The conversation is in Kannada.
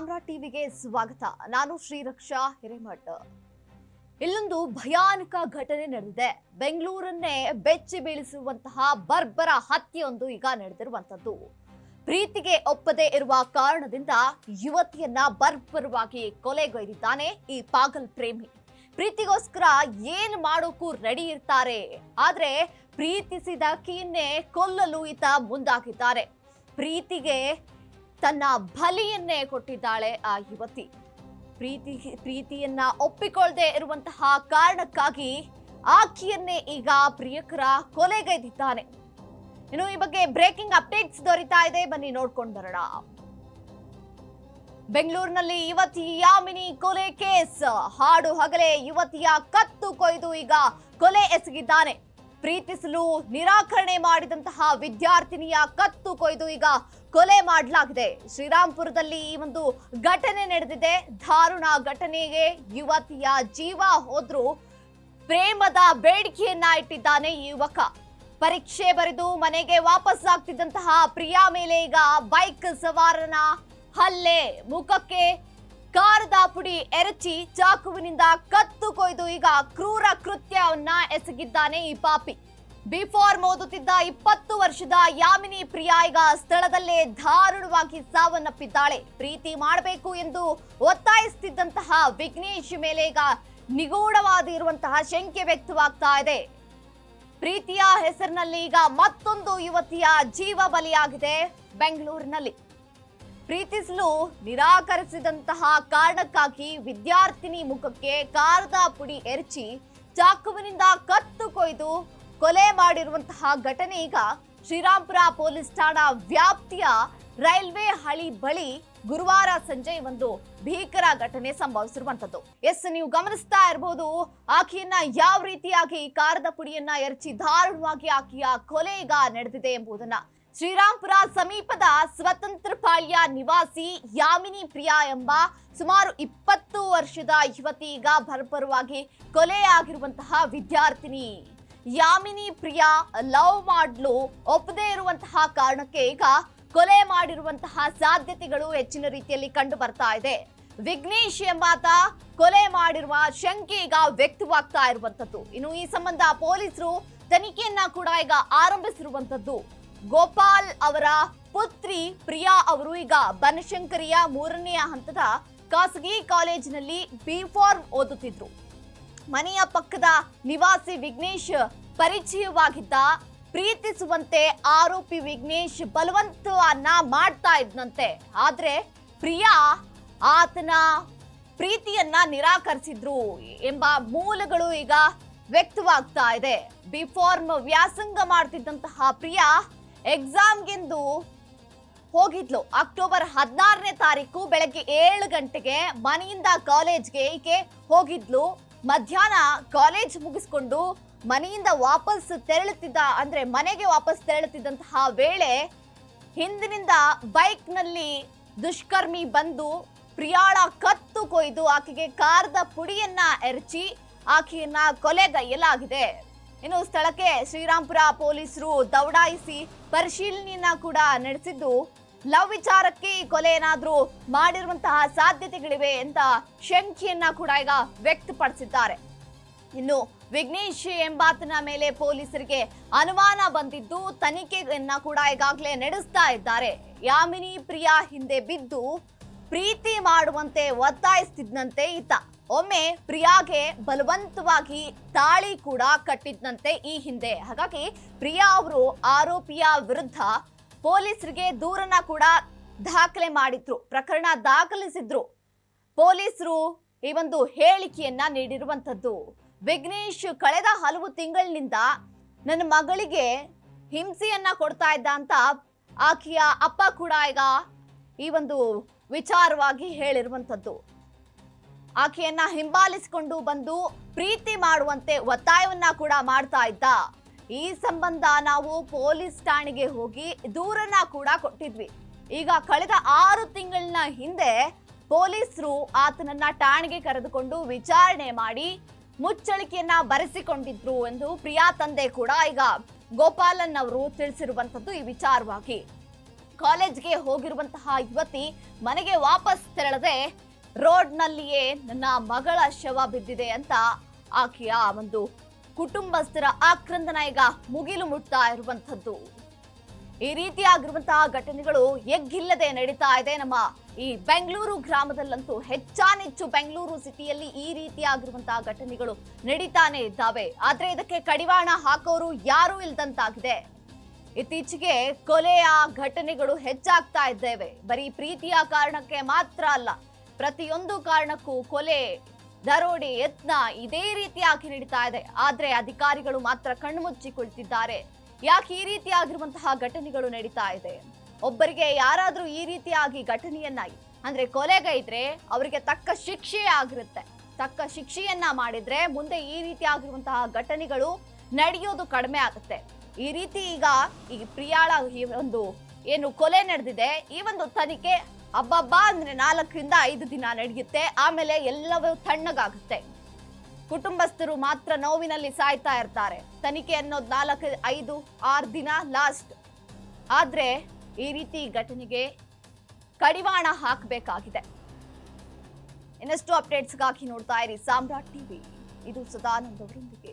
ಸ್ವಾಗತ. ನಾನು ಶ್ರೀರಕ್ಷಾ ಹಿರೇಮಠ. ಇಲ್ಲೊಂದು ಭಯಾನಕ ಘಟನೆ ನಡೆದಿದೆ. ಬೆಂಗಳೂರನ್ನೇ ಬೆಚ್ಚಿ ಬೀಳಿಸುವಂತಹ ಬರ್ಬರ ಹತ್ಯೆಯೊಂದು ಈಗ ನಡೆದಿರುವಂತದ್ದು ಪ್ರೀತಿಗೆ ಒಪ್ಪದೆ ಇರುವ ಕಾರಣದಿಂದ ಯುವತಿಯನ್ನ ಬರ್ಬರವಾಗಿ ಕೊಲೆಗೈದಿದ್ದಾನೆ ಈ ಪಾಗಲ್ ಪ್ರೇಮಿ. ಪ್ರೀತಿಗೋಸ್ಕರ ಏನ್ ಮಾಡೋಕ್ಕೂ ರೆಡಿ ಇರ್ತಾರೆ. ಆದ್ರೆ ಪ್ರೀತಿಸಿದ ಕೀನ್ನೇ ಕೊಲ್ಲಲು ಈತ ಮುಂದಾಗಿದ್ದಾರೆ. ಪ್ರೀತಿಗೆ ತನ್ನ ಬಲಿಯನ್ನೇ ಕೊಟ್ಟಿದ್ದಾಳೆ ಆ ಯುವತಿ. ಪ್ರೀತಿ, ಪ್ರೀತಿಯನ್ನ ಒಪ್ಪಿಕೊಳ್ಳದೆ ಇರುವಂತಹ ಕಾರಣಕ್ಕಾಗಿ ಆಕೆಯನ್ನೇ ಈಗ ಪ್ರಿಯಕರ ಕೊಲೆಗೈದಿದ್ದಾನೆ. ಇನ್ನು ಈ ಬಗ್ಗೆ ಬ್ರೇಕಿಂಗ್ ಅಪ್ಡೇಟ್ಸ್ ದೊರೀತಾ ಇದೆ. ಬನ್ನಿ ನೋಡ್ಕೊಂಡು ಬರೋಣ. ಬೆಂಗಳೂರಿನಲ್ಲಿ ಯುವತಿ ಯಾಮಿನಿ ಕೊಲೆ ಕೇಸ್. ಹಾಡು ಹಗಲೇ ಯುವತಿಯ ಕತ್ತು ಕೊಯ್ದು ಈಗ ಕೊಲೆ ಎಸಗಿದ್ದಾನೆ. ಪ್ರೀತಿಸಲು ನಿರಾಕರಣೆ ಮಾಡಿದಂತಹ ವಿದ್ಯಾರ್ಥಿನಿಯ ಕತ್ತು ಕೊಯ್ದು ಈಗ ಕೊಲೆ ಮಾಡಲಾಗಿದೆ. ಶ್ರೀರಾಮ್ಪುರದಲ್ಲಿ ಈ ಒಂದು ಘಟನೆ ನಡೆದಿದೆ. ದಾರುಣ ಘಟನೆಗೆ ಯುವತಿಯ ಜೀವ ಹೋದ್ರು. ಪ್ರೇಮದ ಬೇಡಿಕೆಯನ್ನ ಇಟ್ಟಿದ್ದಾನೆ ಯುವಕ. ಪರೀಕ್ಷೆ ಬರೆದು ಮನೆಗೆ ವಾಪಸ್ ಆಗ್ತಿದ್ದಂತಹ ಪ್ರಿಯಾ ಮೇಲೆ ಈಗ ಬೈಕ್ ಸವಾರನ ಹಲ್ಲೆ. ಮುಖಕ್ಕೆ ಪುಡಿ ಎರಚಿ ಚಾಕುವಿನಿಂದ ಕತ್ತು ಕೊಯ್ದು ಈಗ ಕ್ರೂರ ಕೃತ್ಯವನ್ನ ಎಸಗಿದ್ದಾನೆ ಈ ಪಾಪಿ. ಬಿಫೋರ್ ಓದುತ್ತಿದ್ದ ಇಪ್ಪತ್ತು ವರ್ಷದ ಯಾಮಿನಿ ಪ್ರಿಯಾ ಈಗ ಸ್ಥಳದಲ್ಲೇ ದಾರುಣವಾಗಿ ಸಾವನ್ನಪ್ಪಿದ್ದಾಳೆ. ಪ್ರೀತಿ ಮಾಡಬೇಕು ಎಂದು ಒತ್ತಾಯಿಸುತ್ತಿದ್ದಂತಹ ವಿಘ್ನೇಶ್ ಮೇಲೆ ಈಗ ನಿಗೂಢವಾದಿರುವಂತಹ ಶಂಕೆ ವ್ಯಕ್ತವಾಗ್ತಾ ಇದೆ. ಪ್ರೀತಿಯ ಹೆಸರಿನಲ್ಲಿ ಈಗ ಮತ್ತೊಂದು ಯುವತಿಯ ಜೀವ ಬಲಿಯಾಗಿದೆ ಬೆಂಗಳೂರಿನಲ್ಲಿ. ಪ್ರೀತಿಸಲು ನಿರಾಕರಿಸಿದಂತಹ ಕಾರಣಕ್ಕಾಗಿ ವಿದ್ಯಾರ್ಥಿನಿ ಮುಖಕ್ಕೆ ಕಾರದ ಪುಡಿ ಎರಚಿ ಚಾಕುವಿನಿಂದ ಕತ್ತು ಕೊಯ್ದು ಕೊಲೆ ಮಾಡಿರುವಂತಹ ಘಟನೆ ಈಗ ಶ್ರೀರಾಂಪುರ ಪೊಲೀಸ್ ಠಾಣಾ ವ್ಯಾಪ್ತಿಯ ರೈಲ್ವೆ ಹಳಿ ಬಳಿ ಗುರುವಾರ ಸಂಜೆ ಒಂದು ಭೀಕರ ಘಟನೆ ಸಂಭವಿಸಿರುವಂತದ್ದು ಎಸ್ ನೀವು ಗಮನಿಸ್ತಾ ಇರಬಹುದು ಆಕೆಯನ್ನ ಯಾವ ರೀತಿಯಾಗಿ ಕಾರದ ಪುಡಿಯನ್ನ ಎರಚಿ ದಾರುಣವಾಗಿ ಆಕೆಯ ಕೊಲೆ ಈಗ ನಡೆದಿದೆ ಎಂಬುದನ್ನ. ಶ್ರೀರಾಂಪುರ ಸಮೀಪದ ಸ್ವತಂತ್ರ ಪಾಳ್ಯ ನಿವಾಸಿ ಯಾಮಿನಿ ಪ್ರಿಯಾ ಎಂಬ ಸುಮಾರು ಇಪ್ಪತ್ತು ವರ್ಷದ ಯುವತಿ ಈಗ ಭರ್ಭರವಾಗಿ ಕೊಲೆಯಾಗಿರುವಂತಹ ವಿದ್ಯಾರ್ಥಿನಿ. ಯಾಮಿನಿ ಪ್ರಿಯಾ ಲವ್ ಮಾಡಲು ಒಪ್ಪದೇ ಇರುವಂತಹ ಕಾರಣಕ್ಕೆ ಈಗ ಕೊಲೆ ಮಾಡಿರುವಂತಹ ಸಾಧ್ಯತೆಗಳು ಹೆಚ್ಚಿನ ರೀತಿಯಲ್ಲಿ ಕಂಡು ಬರ್ತಾ ಇದೆ. ವಿಘ್ನೇಶ್ ಎಂಬಾತ ಕೊಲೆ ಮಾಡಿರುವ ಶಂಕೆ ಈಗ ವ್ಯಕ್ತವಾಗ್ತಾ ಇರುವಂತದ್ದು ಇನ್ನು ಈ ಸಂಬಂಧ ಪೊಲೀಸರು ತನಿಖೆಯನ್ನ ಕೂಡ ಈಗ ಆರಂಭಿಸಿರುವಂತದ್ದು ಗೋಪಾಲ್ ಅವರ ಪುತ್ರಿ ಪ್ರಿಯಾ ಅವರು ಈಗ ಬನಶಂಕರಿಯ ಮೂರನೆಯ ಹಂತದ ಖಾಸಗಿ ಕಾಲೇಜಿನಲ್ಲಿ ಬಿ ಫಾರ್ಮ್ ಓದುತ್ತಿದ್ರು. ಮನೆಯ ಪಕ್ಕದ ನಿವಾಸಿ ವಿಘ್ನೇಶ್ ಪರಿಚಯವಾಗಿದ್ದ, ಪ್ರೀತಿಸುವಂತೆ ಆರೋಪಿ ವಿಘ್ನೇಶ್ ಬಲವಂತವನ್ನ ಮಾಡ್ತಾ ಇದ್ನಂತೆ. ಆದ್ರೆ ಪ್ರಿಯಾ ಆತನ ಪ್ರೀತಿಯನ್ನ ನಿರಾಕರಿಸಿದ್ರು ಎಂಬ ಮೂಲಗಳು ಈಗ ವ್ಯಕ್ತವಾಗ್ತಾ ಇದೆ. ಬಿಫಾರ್ಮ್ ವ್ಯಾಸಂಗ ಮಾಡ್ತಿದ್ದಂತಹ ಪ್ರಿಯಾ ಎಕ್ಸಾಮ್ಗೆಂದು ಹೋಗಿದ್ಲು. ಅಕ್ಟೋಬರ್ ಹದಿನಾರನೇ ತಾರೀಕು ಬೆಳಗ್ಗೆ ಏಳು ಗಂಟೆಗೆ ಮನೆಯಿಂದ ಕಾಲೇಜ್ಗೆ ಈಕೆ ಹೋಗಿದ್ಲು. ಮಧ್ಯಾಹ್ನ ಕಾಲೇಜ್ ಮುಗಿಸ್ಕೊಂಡು ಮನೆಯಿಂದ ವಾಪಸ್ ತೆರಳುತ್ತಿದ್ದ, ಅಂದ್ರೆ ಮನೆಗೆ ವಾಪಸ್ ತೆರಳುತ್ತಿದ್ದಂತಹ ವೇಳೆ ಹಿಂದಿನಿಂದ ಬೈಕ್ನಲ್ಲಿ ದುಷ್ಕರ್ಮಿ ಬಂದು ಪ್ರಿಯಾಳ ಕತ್ತು ಕೊಯ್ದು ಆಕೆಗೆ ಕಾರದ ಪುಡಿಯನ್ನ ಎರಚಿ ಆಕೆಯನ್ನ ಕೊಲೆಗೈಯಲಾಗಿದೆ ಇನ್ನು ಸ್ಥಳಕ್ಕೆ ಶ್ರೀರಾಂಪುರ ಪೊಲೀಸರು ದೌಡಾಯಿಸಿ ಪರಿಶೀಲನೆಯನ್ನ ಕೂಡ ನಡೆಸಿದ್ದು, ಲವ್ ವಿಚಾರಕ್ಕೆ ಕೊಲೆ ಏನಾದರೂ ಮಾಡಿರುವಂತಹ ಸಾಧ್ಯತೆಗಳಿವೆ ಅಂತ ಶಂಕೆಯನ್ನ ಕೂಡ ಈಗ ವ್ಯಕ್ತಪಡಿಸಿದ್ದಾರೆ. ಇನ್ನು ವಿಘ್ನೇಶ್ ಎಂಬಾತನ ಮೇಲೆ ಪೊಲೀಸರಿಗೆ ಅನುಮಾನ ಬಂದಿದ್ದು, ತನಿಖೆಯನ್ನ ಕೂಡ ಈಗಾಗಲೇ ನಡೆಸ್ತಾ ಇದ್ದಾರೆ. ಯಾಮಿನಿ ಪ್ರಿಯಾ ಹಿಂದೆ ಬಿದ್ದು, ಪ್ರೀತಿ ಮಾಡುವಂತೆ ಒತ್ತಾಯಿಸ್ತಿದ್ದಂತೆ ಈತ. ಒಮ್ಮೆ ಪ್ರಿಯಾಗೆ ಬಲವಂತವಾಗಿ ತಾಳಿ ಕೂಡ ಕಟ್ಟಿದ್ದಂತೆ ಈ ಹಿಂದೆ. ಹಾಗಾಗಿ ಪ್ರಿಯಾ ಅವರು ಆರೋಪಿಯ ವಿರುದ್ಧ ಪೊಲೀಸರಿಗೆ ದೂರನ್ನ ಕೂಡ ದಾಖಲೆ ಮಾಡಿದ್ರು, ಪ್ರಕರಣ ದಾಖಲಿಸಿದ್ರು. ಪೊಲೀಸರು ಈ ಒಂದು ಹೇಳಿಕೆಯನ್ನ ನೀಡಿರುವಂತದ್ದು ವಿಘ್ನೇಶ್ ಕಳೆದ ಹಲವು ತಿಂಗಳಿನಿಂದ ನನ್ನ ಮಗಳಿಗೆ ಹಿಂಸೆಯನ್ನ ಕೊಡ್ತಾ ಇದ್ದ ಅಂತ ಆಕೆಯ ಅಪ್ಪ ಕೂಡ ಈಗ ಈ ಒಂದು ವಿಚಾರವಾಗಿ ಹೇಳಿರುವಂತದ್ದು ಆಕೆಯನ್ನ ಹಿಂಬಾಲಿಸಿಕೊಂಡು ಬಂದು ಪ್ರೀತಿ ಮಾಡುವಂತೆ ಒತ್ತಾಯವನ್ನ ಕೂಡ ಮಾಡ್ತಾ ಇದ್ದ. ಈ ಸಂಬಂಧ ನಾವು ಪೊಲೀಸ್ ಠಾಣೆಗೆ ಹೋಗಿ ದೂರನ್ನ ಕೂಡ ಕೊಟ್ಟಿದ್ವಿ. ಈಗ ಕಳೆದ ಆರು ತಿಂಗಳಿನ ಹಿಂದೆ ಪೊಲೀಸರು ಆತನನ್ನ ಠಾಣೆಗೆ ಕರೆದುಕೊಂಡು ವಿಚಾರಣೆ ಮಾಡಿ ಮುಚ್ಚಳಿಕೆಯನ್ನ ಬರೆಸಿಕೊಂಡಿದ್ರು ಎಂದು ಪ್ರಿಯಾ ತಂದೆ ಕೂಡ ಈಗ ಗೋಪಾಲನ್ ಅವರು ತಿಳಿಸಿರುವಂತದ್ದು ಈ ವಿಚಾರವಾಗಿ. ಕಾಲೇಜ್ಗೆ ಹೋಗಿರುವಂತಹ ಯುವತಿ ಮನೆಗೆ ವಾಪಸ್ ತೆರಳದೆ ರೋಡ್ನಲ್ಲಿಯೇ ನನ್ನ ಮಗಳ ಶವ ಬಿದ್ದಿದೆ ಅಂತ ಆಕೆಯ ಒಂದು ಕುಟುಂಬಸ್ಥರ ಆಕ್ರಂದನ ಈಗ ಮುಗಿಲು ಮುಟ್ತಾ ಇರುವಂಥದ್ದು. ಈ ರೀತಿಯಾಗಿರುವಂತಹ ಘಟನೆಗಳು ಎಗ್ಗಿಲ್ಲದೆ ನಡೀತಾ ಇದೆ. ನಮ್ಮ ಈ ಬೆಂಗಳೂರು ಗ್ರಾಮದಲ್ಲಂತೂ ಹೆಚ್ಚಾನೆಚ್ಚು ಬೆಂಗಳೂರು ಸಿಟಿಯಲ್ಲಿ ಈ ರೀತಿಯಾಗಿರುವಂತಹ ಘಟನೆಗಳು ನಡೀತಾನೆ ಇದ್ದಾವೆ. ಆದ್ರೆ ಇದಕ್ಕೆ ಕಡಿವಾಣ ಹಾಕೋರು ಯಾರೂ ಇಲ್ದಂತಾಗಿದೆ. ಇತ್ತೀಚೆಗೆ ಕೊಲೆಯ ಘಟನೆಗಳು ಹೆಚ್ಚಾಗ್ತಾ ಇದ್ದೇವೆ. ಬರೀ ಪ್ರೀತಿಯ ಕಾರಣಕ್ಕೆ ಮಾತ್ರ ಅಲ್ಲ ಪ್ರತಿಯೊಂದು ಕಾರಣಕ್ಕೂ ಕೊಲೆ, ದರೋಡೆ, ಯತ್ನ ಇದೇ ರೀತಿಯಾಗಿ ನಡೀತಾ ಇದೆ. ಆದ್ರೆ ಅಧಿಕಾರಿಗಳು ಮಾತ್ರ ಕಣ್ಮುಚ್ಚಿ ಕುಳಿತಿದ್ದಾರೆ ಯಾಕೆ ಈ ರೀತಿಯಾಗಿರುವಂತಹ ಘಟನೆಗಳು ನಡೀತಾ ಇದೆ? ಒಬ್ಬರಿಗೆ ಯಾರಾದ್ರೂ ಈ ರೀತಿಯಾಗಿ ಘಟನೆಯನ್ನ ಅಂದ್ರೆ ಕೊಲೆಗೈದ್ರೆ ಅವರಿಗೆ ತಕ್ಕ ಶಿಕ್ಷೆ ಆಗಿರುತ್ತೆ. ತಕ್ಕ ಶಿಕ್ಷೆಯನ್ನ ಮಾಡಿದ್ರೆ ಮುಂದೆ ಈ ರೀತಿಯಾಗಿರುವಂತಹ ಘಟನೆಗಳು ನಡೆಯೋದು ಕಡಿಮೆ ಆಗುತ್ತೆ. ಈ ರೀತಿ ಈಗ ಈ ಪ್ರಿಯಾಳ ಈ ಒಂದು ಏನು ಕೊಲೆ ನಡೆದಿದೆ, ಈ ಒಂದು ತನಿಖೆ ಹಬ್ಬಬ್ಬ ಅಂದ್ರೆ ನಾಲ್ಕರಿಂದ ಐದು ದಿನ ನಡೆಯುತ್ತೆ. ಆಮೇಲೆ ಎಲ್ಲವೂ ತಣ್ಣಗಾಗುತ್ತೆ. ಕುಟುಂಬಸ್ಥರು ಮಾತ್ರ ನೋವಿನಲ್ಲಿ ಸಾಯ್ತಾ ಇರ್ತಾರೆ. ತನಿಖೆ ಅನ್ನೋದು ನಾಲ್ಕು, ಐದು, ಆರು ದಿನ ಲಾಸ್ಟ್ ಆದ್ರೆ ಈ ರೀತಿ ಘಟನೆಗೆ ಕಡಿವಾಣ ಹಾಕಬೇಕಾಗಿದೆ. ಇನ್ನಷ್ಟು ಅಪ್ಡೇಟ್ಸ್ಗಾಗಿ ನೋಡ್ತಾ ಇರಿ ಸಾಮ್ರಾಟ್ ಟಿವಿ. ಇದು ಸದಾನಂದ್ ಅವರೊಂದಿಗೆ